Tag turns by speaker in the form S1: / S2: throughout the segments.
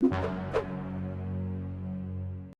S1: you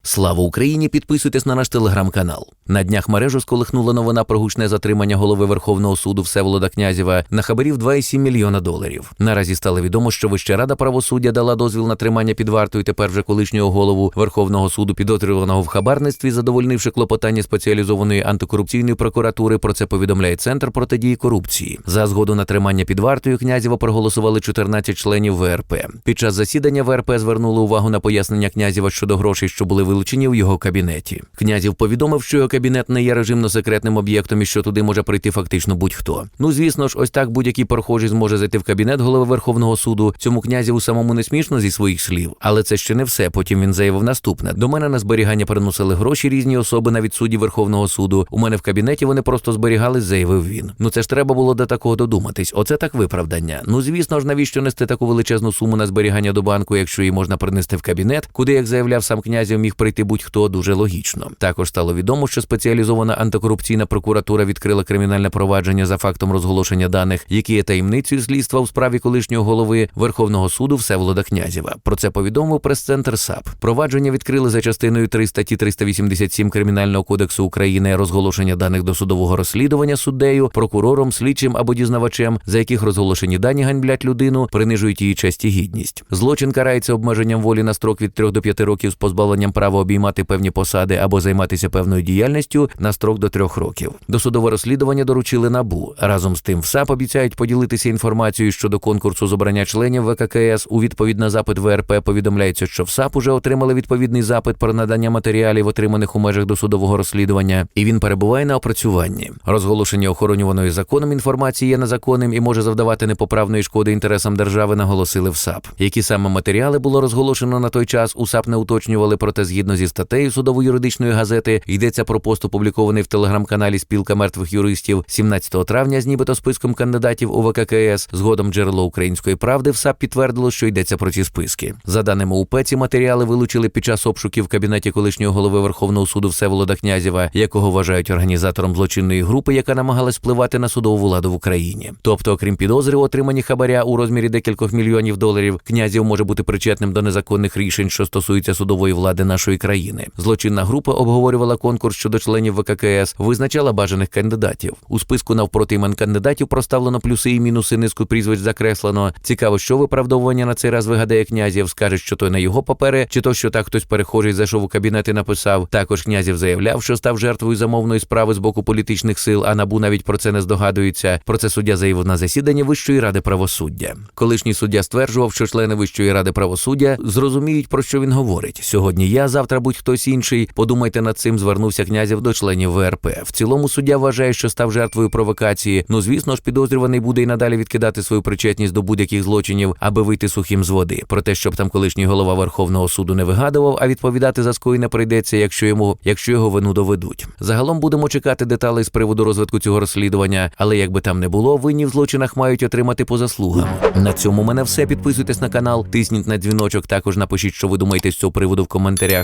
S1: Слава Україні! Підписуйтесь на наш телеграм-канал. На днях мережу сколихнула новина про гучне затримання голови Верховного суду Всеволода Князєва на хабарів 2,7 мільйона доларів. Наразі стало відомо, що Вища рада правосуддя дала дозвіл на тримання під вартою тепер вже колишнього голову Верховного суду підозрюваного в хабарництві, задовольнивши клопотання спеціалізованої антикорупційної прокуратури. Про це повідомляє Центр протидії корупції. За згоду на тримання під вартою Князєва проголосували 14 членів ВРП. Під час засідання ВРП звернули увагу на пояснення Князєва щодо грошей, що були вилучені у його кабінеті. Князів повідомив, що його кабінет не є режимно секретним об'єктом і що туди може прийти фактично будь-хто. Ну звісно ж, ось так будь-який прохожий зможе зайти в кабінет голови Верховного суду. Цьому князіву самому не смішно зі своїх слів, але це ще не все. Потім він заявив наступне: до мене на зберігання переносили гроші різні особи, навіть судді Верховного суду. У мене в кабінеті вони просто зберігались, заявив він. Ну це ж треба було до такого додуматись. Оце так виправдання. Ну звісно ж, навіщо нести таку величезну суму на зберігання до банку, якщо її можна принести в кабінет, куди, як заявляв сам князів, міг прийти будь-хто дуже логічно. Також стало відомо, що спеціалізована антикорупційна прокуратура відкрила кримінальне провадження за фактом розголошення даних, які є таємницею слідства у справі колишнього голови Верховного суду Всеволода Князєва. Про це повідомив прес-центр САП. Провадження відкрили за частиною 3 статті 387 Кримінального кодексу України розголошення даних досудового розслідування суддею, прокурором, слідчим або дізнавачем, за яких розголошені дані ганьблять людину, принижують її честь і гідність. Злочин карається обмеженням волі на строк від 3 до 5 років з позбавленням права обіймати певні посади або займатися певною діяльністю на строк до 3 років. Досудове розслідування доручили набу. Разом з тим, в САП обіцяють поділитися інформацією щодо конкурсу з обрання членів ВККС. У відповідь на запит ВРП повідомляється, що в САП уже отримали відповідний запит про надання матеріалів, отриманих у межах досудового розслідування, і він перебуває на опрацюванні. Розголошення охоронюваної законом інформації є незаконним і може завдавати непоправної шкоди інтересам держави, наголосили в САП. Які саме матеріали було розголошено на той час, у САП не уточнювали, проте згідно зі статтею судово-юридичної газети йдеться про пост, опублікований в телеграм-каналі Спілка мертвих юристів 17 травня з нібито списком кандидатів у ВККС. Згодом джерело української правди в САП підтвердило, що йдеться про ці списки. За даними УП, ці матеріали вилучили під час обшуків в кабінеті колишнього голови Верховного суду Всеволода Князєва, якого вважають організатором злочинної групи, яка намагалась впливати на судову владу в Україні. Тобто, окрім підозри у отриманні хабаря у розмірі декількох мільйонів доларів, князів може бути причетним до незаконних рішень, що стосуються судової влади нашої країни. Злочинна група обговорювала конкурс щодо членів ВККС, визначала бажаних кандидатів. У списку навпроти імен кандидатів проставлено плюси і мінуси, низку прізвищ закреслено. Цікаво, що виправдовування на цей раз вигадає князів, скаже, що то на його папери, чи то, що так хтось перехожий зайшов у кабінет і написав. Також князів заявляв, що став жертвою замовної справи з боку політичних сил, а набу навіть про це не здогадується. Про це суддя заявив на засіданні Вищої ради правосуддя. Колишній суддя стверджував, що члени Вищої ради правосуддя зрозуміють, про що він говорить. Сьогодні я, завтра будь хтось інший. Подумайте над цим. Звернувся князів до членів ВРП. В цілому суддя вважає, що став жертвою провокації. Ну звісно ж, підозрюваний буде і надалі відкидати свою причетність до будь-яких злочинів, аби вийти сухим з води. Про те, щоб там колишній голова Верховного суду не вигадував, а відповідати за скоєне прийдеться, якщо йому, якщо його вину доведуть. Загалом будемо чекати деталей з приводу розвитку цього розслідування, але як би там не було, винні в злочинах мають отримати по заслугам. На цьому мене все. Підписуйтесь на канал, тисніть на дзвіночок. Також напишіть, що ви думаєте з цього приводу в коментарях.